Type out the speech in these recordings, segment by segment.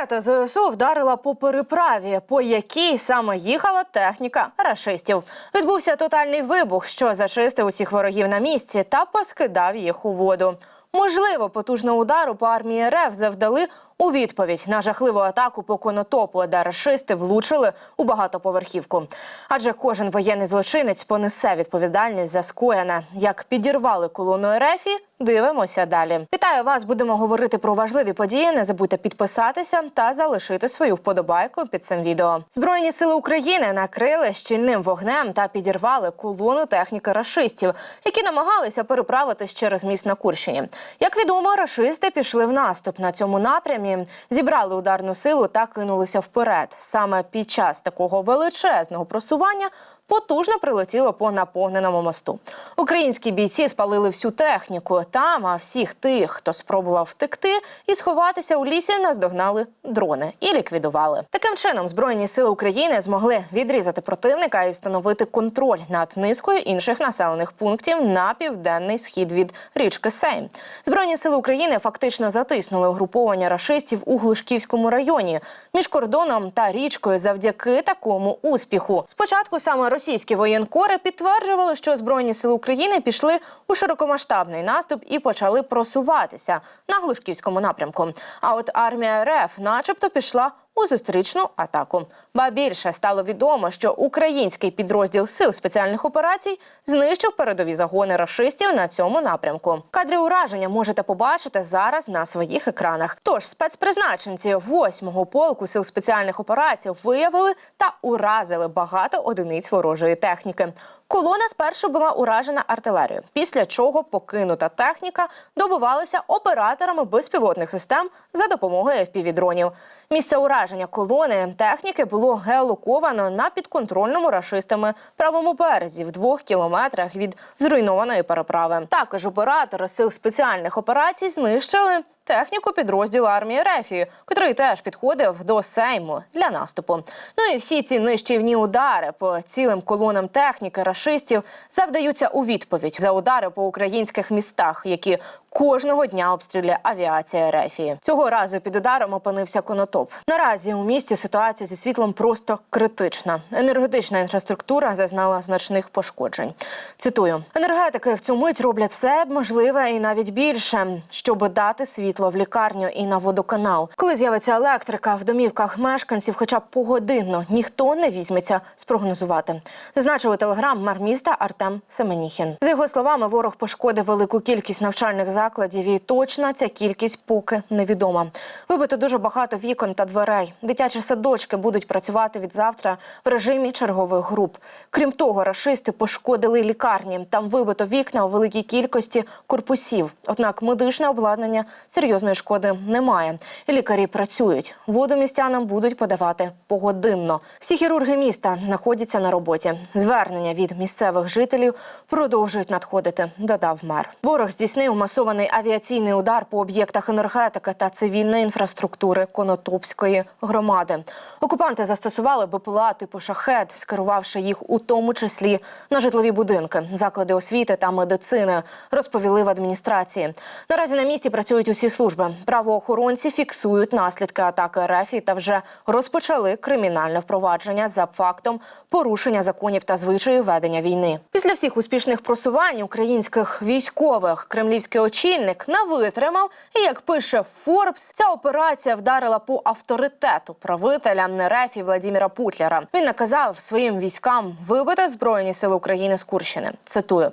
Ракета ЗСУ вдарила по переправі, по якій саме їхала техніка рашистів. Відбувся тотальний вибух, що зачистив усіх ворогів на місці та поскидав їх у воду. Можливо, потужного удару по армії РФ завдали у відповідь на жахливу атаку по конотопу, де рашисти влучили у багатоповерхівку. Адже кожен воєнний злочинець понесе відповідальність за скоєне. Як підірвали колону РФ, дивимося далі. Вітаю вас! Будемо говорити про важливі події. Не забудьте підписатися та залишити свою вподобайку під цим відео. Збройні сили України накрили щільним вогнем та підірвали колону техніки рашистів, які намагалися переправитись через міст на Курщині. Як відомо, рашисти пішли в наступ на цьому напрямі, зібрали ударну силу та кинулися вперед. Саме під час такого величезного просування потужно прилетіло по наповненому мосту. Українські бійці спалили всю техніку там, а всіх тих, хто спробував втекти і сховатися у лісі, наздогнали дрони і ліквідували. Таким чином, збройні сили України змогли відрізати противника і встановити контроль над низкою інших населених пунктів на південний схід від річки Сейм. Збройні сили України фактично затиснули угруповання рашистів у Глушківському районі між кордоном та річкою завдяки такому успіху. Спочатку саме російські воєнкори підтверджували, що збройні сили України пішли у широкомасштабний наступ і почали просуватися на Глушківському напрямку. А от армія РФ, начебто, пішла у зустрічну атаку. Ба більше стало відомо, що український підрозділ сил спеціальних операцій знищив передові загони рашистів на цьому напрямку. Кадри ураження можете побачити зараз на своїх екранах. Тож спецпризначенці 8-го полку сил спеціальних операцій виявили та уразили багато одиниць ворожої техніки. Колона спершу була уражена артилерією, після чого покинута техніка добувалася операторами безпілотних систем за допомогою FPV-дронів. Місце ураження колони техніки було геолоковано на підконтрольному рашистами правому березі в двох кілометрах від зруйнованої переправи. Також оператори сил спеціальних операцій знищили техніку підрозділу армії Рефії, котрий теж підходив до Сейму для наступу. Ну і всі ці нищівні удари по цілим колонам техніки рашистів завдаються у відповідь за удари по українських містах, які кожного дня обстрілює авіація Рефії. Цього разу під ударом опинився конотоп. Наразі у місті ситуація зі світлом просто критична. Енергетична інфраструктура зазнала значних пошкоджень. Цитую: енергетики в цю мить роблять все можливе і навіть більше, щоб дати світло в лікарню і на водоканал. Коли з'явиться електрика в домівках мешканців, хоча б погодинно ніхто не візьметься спрогнозувати. Зазначив у телеграм мер міста Артем Семеніхін. За його словами, ворог пошкодив велику кількість навчальних закладів, і точна ця кількість поки невідома. Вибито дуже багато вікон та дверей. Дитячі садочки будуть працювати від завтра в режимі чергових груп. Крім того, рашисти пошкодили лікарні. Там вибито вікна у великій кількості корпусів. Однак медичне обладнання серйозної шкоди немає. І лікарі працюють. Воду містянам будуть подавати погодинно. Всі хірурги міста знаходяться на роботі. Звернення від місцевих жителів продовжують надходити. Додав мер. Ворог здійснив масований авіаційний удар по об'єктах енергетики та цивільної інфраструктури Конотопської громади. Окупанти застосували БПЛА типу шахет, скерувавши їх у тому числі на житлові будинки, заклади освіти та медицини. Розповіли в адміністрації. Наразі на місці працюють усі служби. Правоохоронці фіксують наслідки атаки РФ та вже розпочали кримінальне впровадження за фактом порушення законів та звичаїв ведення війни. Після всіх успішних просувань українських військових кремлівський очільник не витримав. І як пише Форбс, ця операція вдарила по авторитету правителя РФ Владіміра Путляра. Він наказав своїм військам вибити збройні сили України з Курщини. Цитую.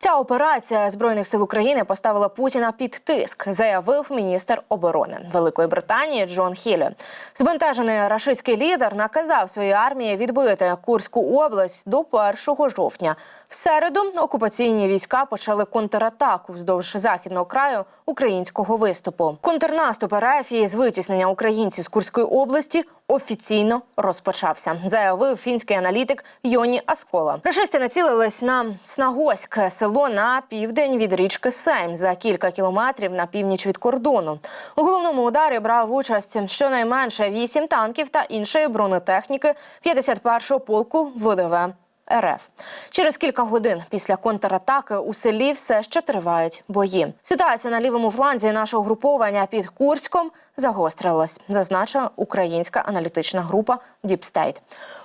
Ця операція збройних сил України поставила Путіна під тиск, заявив міністр оборони Великої Британії Джон Хілі. Збентежений рашистський лідер наказав своїй армії відбити Курську область до 1 жовтня. В середу окупаційні війська почали контратаку вздовж західного краю українського виступу. Контрнаступ РФ з витіснення українців з Курської області офіційно розпочався, заявив фінський аналітик Йоні Аскола. Рашисти націлились на Снагоське село на південь від річки Сейм за кілька кілометрів на північ від кордону. У головному ударі брав участь щонайменше вісім танків та іншої бронетехніки 51-го полку ВДВ РФ. Через кілька годин після контратаки у селі все ще тривають бої. Ситуація на лівому фланзі нашого груповання під Курськом загострилась, зазначила українська аналітична група Діпстейт.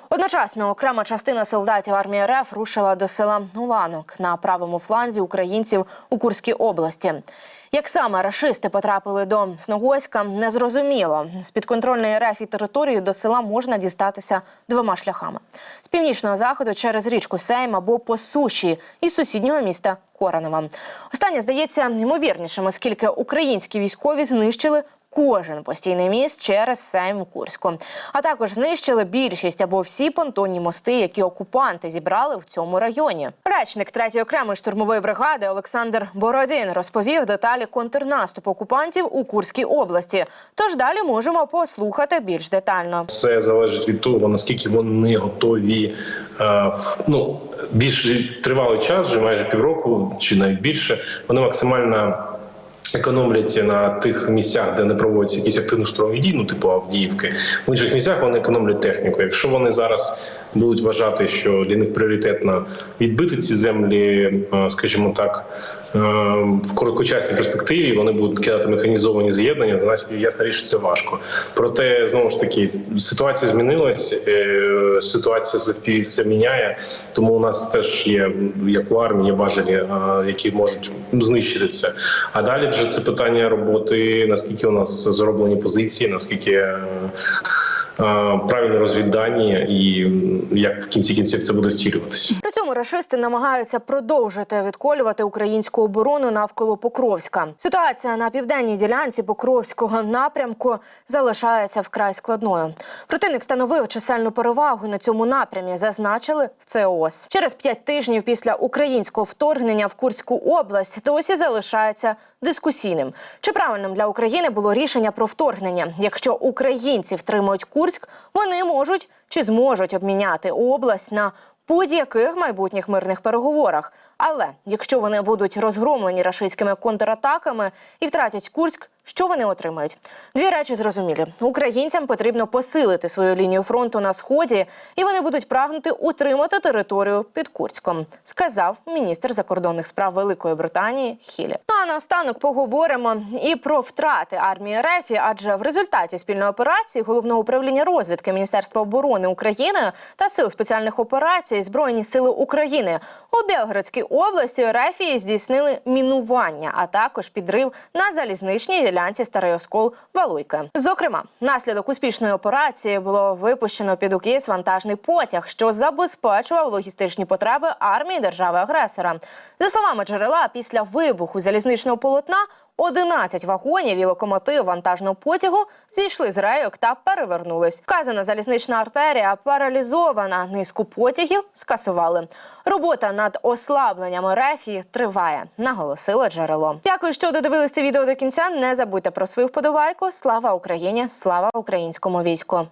Одночасно окрема частина солдатів армії РФ рушила до села Нуланок на правому фланзі українців у Курській області. Як саме рашисти потрапили до Сногоська, незрозуміло. З підконтрольної РФ і території до села можна дістатися двома шляхами: з північного заходу через річку Сейм або по суші із сусіднього міста Коранова. Останнє здається ймовірнішим, оскільки українські військові знищили кожен постійний міст через Сейм Курську, а також знищили більшість або всі понтонні мости, які окупанти зібрали в цьому районі. Речник 3-ї окремої штурмової бригади Олександр Бородин розповів деталі контрнаступу окупантів у Курській області. Тож далі можемо послухати більш детально. Все залежить від того, наскільки вони готові. е, Ну більш тривалий час, вже майже півроку чи навіть більше. Вони максимально економлять на тих місцях, де не проводяться якісь активні штурмові дії, ну типу Авдіївки. В інших місцях вони економлять техніку. Якщо вони зараз будуть вважати, що для них пріоритетно відбити ці землі, е, скажімо так, е, в короткочасній перспективі, вони будуть кидати механізовані з'єднання. Значить, ясна річ, це важко. Проте знову ж таки ситуація змінилась, е, ситуація завпі все міняє. Тому у нас теж є як у армії є важелі, які можуть знищити це. А далі вже це питання роботи, наскільки у нас зроблені позиції, наскільки. Е, Правильно розвіддані і як в кінці кінців це буде втілюватися. При цьому рашисти намагаються продовжити відколювати українську оборону навколо Покровська. Ситуація на південній ділянці Покровського напрямку залишається вкрай складною. Противник становив чисельну перевагу на цьому напрямі. Зазначили в ЦОС. Через п'ять тижнів після українського вторгнення в Курську область досі залишається дискусійним. Чи правильним для України було рішення про вторгнення? Якщо українці втримують Курськ, вони можуть чи зможуть обміняти область на будь-яких майбутніх мирних переговорах. Але якщо вони будуть розгромлені рашистськими контратаками і втратять Курськ, що вони отримають? Дві речі зрозумілі: українцям потрібно посилити свою лінію фронту на сході, і вони будуть прагнути утримати територію під Курськом, сказав міністр закордонних справ Великої Британії Хілі. Ну а наостанок поговоримо і про втрати армії РФ, адже в результаті спільної операції головного управління розвідки Міністерства оборони України та сил спеціальних операцій Збройні сили України у Білгородській області Рефії здійснили мінування, а також підрив на залізничній ділянці Старий Оскол Валуйки. Зокрема, наслідок успішної операції було випущено під укіс вантажний потяг, що забезпечував логістичні потреби армії держави-агресора. За словами джерела, після вибуху залізничного полотна 11 вагонів і локомотив вантажного потягу зійшли з рейок та перевернулись. Вказана залізнична артерія паралізована. Низку потягів скасували. Робота над ослабленням рефії триває, наголосило джерело. Дякую, що додивились це відео до кінця. Не забудьте про свою вподобайку. Слава Україні! Слава українському війську!